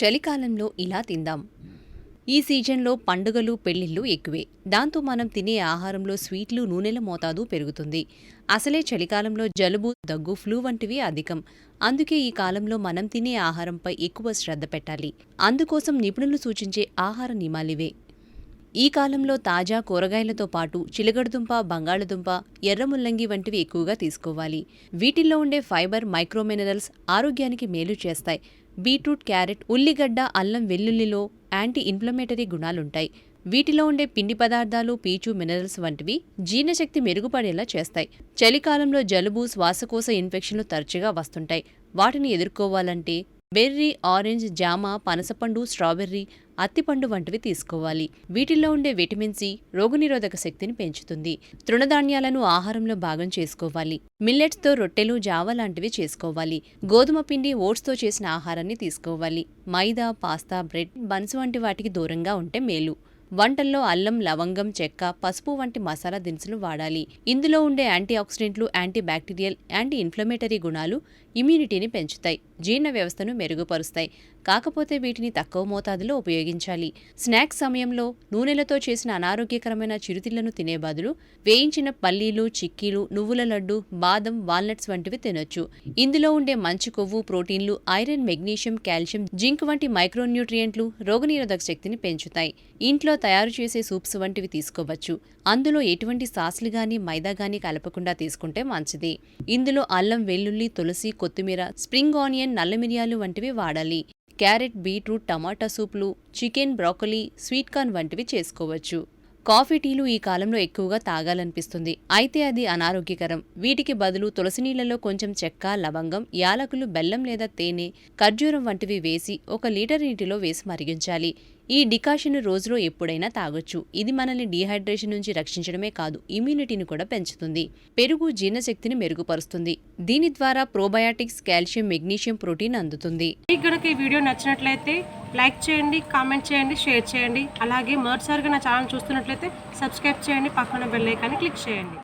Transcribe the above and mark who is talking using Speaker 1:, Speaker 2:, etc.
Speaker 1: చలికాలంలో ఇలా తిందాం. ఈ సీజన్లో పండుగలు పెళ్ళిళ్ళు ఎక్కువే. దాంతో మనం తినే ఆహారంలో స్వీట్లు నూనెల మోతాదు పెరుగుతుంది. అసలే చలికాలంలో జలుబు దగ్గు ఫ్లూ వంటివి అధికం. అందుకే ఈ కాలంలో మనం తినే ఆహారంపై ఎక్కువ శ్రద్ధ పెట్టాలి. అందుకోసం నిపుణులు సూచించే ఆహార నియమాలివే ఈ కాలంలో తాజా కూరగాయలతో పాటు చిలగడదుంప బంగాళదుంప ఎర్ర ముల్లంగి వంటివి ఎక్కువగా తీసుకోవాలి. వీటిల్లో ఉండే ఫైబర్ మైక్రోమినరల్స్ ఆరోగ్యానికి మేలు చేస్తాయి. బీట్రూట్ క్యారెట్ ఉల్లిగడ్డ అల్లం వెల్లుల్లిలో యాంటీ ఇన్ఫ్లమేటరీ గుణాలుంటాయి. వీటిలో ఉండే పిండి పదార్థాలు పీచు మినరల్స్ వంటివి జీర్ణశక్తి మెరుగుపడేలా చేస్తాయి. చలికాలంలో జలుబు శ్వాసకోశ ఇన్ఫెక్షన్లు తరచుగా వస్తుంటాయి. వాటిని ఎదుర్కోవాలంటే బెర్రీ ఆరెంజ్ జామ పనసపండు స్ట్రాబెర్రీ అత్తిపండు వంటివి తీసుకోవాలి. వీటిల్లో ఉండే విటమిన్ సి రోగనిరోధక శక్తిని పెంచుతుంది. తృణధాన్యాలను ఆహారంలో భాగం చేసుకోవాలి. మిల్లెట్స్తో రొట్టెలు జావ లాంటివి చేసుకోవాలి. గోధుమ పిండి ఓట్స్తో చేసిన ఆహారాన్ని తీసుకోవాలి. మైదా పాస్తా బ్రెడ్ బన్స్ వంటి వాటికి దూరంగా ఉంటే మేలు. వంటల్లో అల్లం లవంగం చెక్క పసుపు వంటి మసాలా దినుసులు వాడాలి. ఇందులో ఉండే యాంటీ ఆక్సిడెంట్లు యాంటీ బ్యాక్టీరియల్ యాంటీ ఇన్ఫ్లమేటరీ గుణాలు ఇమ్యూనిటీని పెంచుతాయి జీర్ణ వ్యవస్థను మెరుగుపరుస్తాయి. కాకపోతే వీటిని తక్కువ మోతాదులో ఉపయోగించాలి. స్నాక్స్ సమయంలో నూనెలతో చేసిన అనారోగ్యకరమైన చిరుతిళ్ళను తినే బదులు వేయించిన పల్లీలు చిక్కీలు నువ్వుల లడ్డు బాదం వాల్నట్స్ వంటివి తినొచ్చు. ఇందులో ఉండే మంచి కొవ్వు ప్రోటీన్లు ఐరన్ మెగ్నీషియం కాల్షియం జింక్ వంటి మైక్రోన్యూట్రియంట్లు రోగనిరోధక శక్తిని పెంచుతాయి. ఇంట్లో తయారు చేసే సూప్స్ వంటివి తీసుకోవచ్చు. అందులో ఎటువంటి సాస్లు గాని మైదా గాని కలపకుండా తీసుకుంటే మంచిది. ఇందులో అల్లం వెల్లుల్లి తులసి కొత్తిమీర స్ప్రింగ్ ఆనియన్ నల్ల మిరియాలు వంటివి వాడాలి. క్యారెట్ బీట్రూట్ టమాటా సూప్లు చికెన్ బ్రోకలీ స్వీట్ కార్న్ వంటివి చేసుకోవచ్చు. కాఫీ టీలు ఈ కాలంలో ఎక్కువగా తాగాలనిపిస్తుంది. అయితే అది అనారోగ్యకరం. వీటికి బదులు తులసి నీళ్ళలో కొంచెం చెక్క లవంగం యాలకులు బెల్లం లేదా తేనె ఖర్జూరం వంటివి వేసి ఒక లీటర్ నీటిలో వేసి మరిగించాలి. ఈ డికాషన్ రోజులో ఎప్పుడైనా తాగొచ్చు. ఇది మనల్ని డీహైడ్రేషన్ నుంచి రక్షించడమే కాదు ఇమ్యూనిటీని కూడా పెంచుతుంది. పెరుగు జీర్ణశక్తిని మెరుగుపరుస్తుంది. దీని ద్వారా ప్రోబయాటిక్స్ కాల్షియం మెగ్నీషియం ప్రోటీన్ అందుతుంది.
Speaker 2: ఈ వీడియో నచ్చినట్లయితే లైక్ చేయండి కామెంట్ చేయండి షేర్ చేయండి. అలాగే మరోసారిగా నా ఛానల్ చూస్తున్నట్లయితే సబ్స్క్రైబ్ చేయండి పక్కన బెల్ ఐకాన్ని క్లిక్ చేయండి.